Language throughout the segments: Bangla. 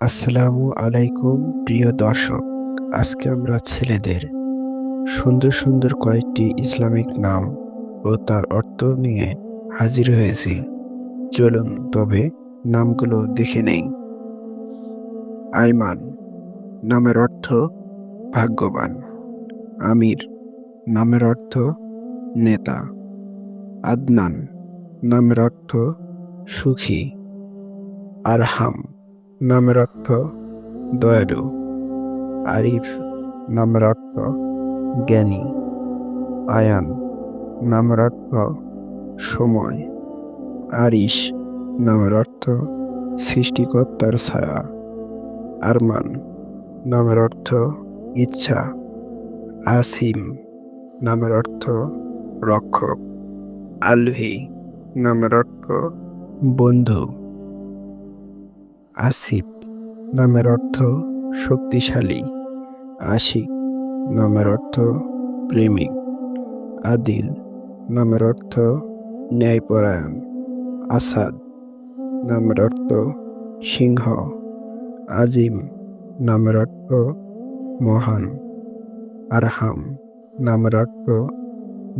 আসসালামু আলাইকুম, প্রিয় দর্শক। আজকে আমরা ছেলেদের সুন্দর সুন্দর কয়েকটি ইসলামিক নাম ও তার অর্থ নিয়ে হাজির হয়েছি। চলুন তবে নামগুলো দেখে নেই। আইমান নামের অর্থ ভাগ্যবান। আমির নামের অর্থ নেতা। আদনান নামের অর্থ সুখী। আরহাম নামের অর্থ দয়ালু, আরিফ নামের অর্থ জ্ঞানী, আয়ান নামের অর্থ সময়, আরিশ নামের অর্থ সৃষ্টিকর্তার ছায়া, আরমান নামের অর্থ ইচ্ছা, আসিম নামের অর্থ রক্ষক, আলহি নামের অর্থ বন্ধু। আসিফ নামের অর্থ শক্তিশালী, আশিক নামের অর্থ প্রেমিক, আদিল নামের অর্থ ন্যায়পরায়ণ, আসাদ নামের অর্থ সিংহ, আজিম নামের অর্থ মহান, আরহাম নামের অর্থ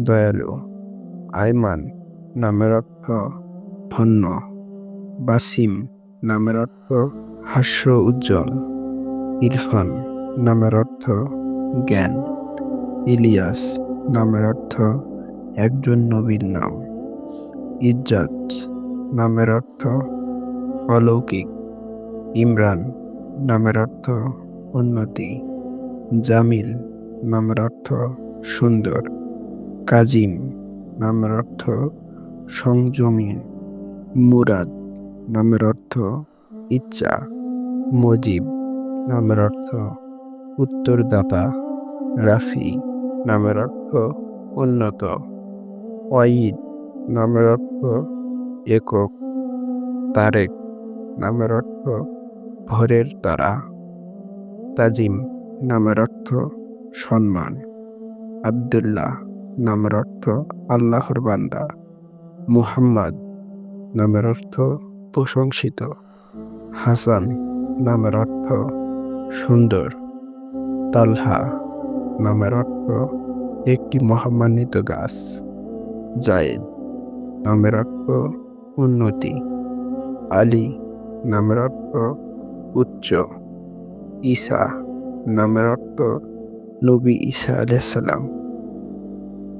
দয়ালু আইমান নামের অর্থ ধন্য, বাসিম নামের অর্থ হাস্য উজ্জ্বল। ইরফান নামের অর্থ জ্ঞান। ইলিয়াস নামের অর্থ একজন নবীর নাম। ইজ্জাত নামের অর্থ অলৌকিক। ইমরান নামের অর্থ উন্নতি। জামিল নামের অর্থ সুন্দর। কাজিম নামের অর্থ সংযমী। মুরাদ নামের অর্থ ইচ্ছা। মজিব নামের অর্থ উত্তরদাতা। রাফি নামের অর্থ উন্নত। ওয়াইদ নামের অর্থ একক। তারেক নামের অর্থ ভোরের তারা। তাজিম নামের অর্থ সম্মান। আবদুল্লাহ নামের অর্থ আল্লাহর বান্দা। মুহাম্মদ নামের অর্থ প্রশংসিত। হাসান নামের অর্থ সুন্দর। তালহা নামের অর্থ একটি মহামান্বিত গাছ। জায়েদ নামের অর্থ উন্নতি। আলী নামের অর্থ উচ্চ। ঈসা নামের অর্থ নবী ঈসা আলাইসাল্লাম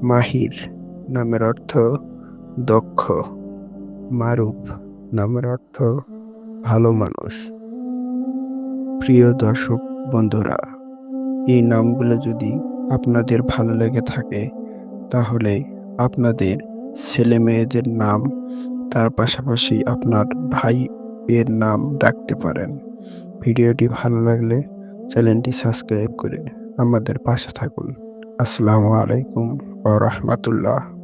মাহির নামের অর্থ দক্ষ। মারুফ নামের অর্থ ভালো মানুষ। প্রিয় দর্শক বন্ধুরা, এই নামগুলো যদি আপনাদের ভালো লেগে থাকে, তাহলে আপনাদের ছেলে মেয়েদের নাম, তার পাশাপাশি আপনার ভাই এর নাম রাখতে পারেন। ভিডিওটি ভালো লাগলে চ্যানেলটি সাবস্ক্রাইব করে আমাদের পাশে থাকুন। আসসালামু আলাইকুম ও রহমতুল্লাহ।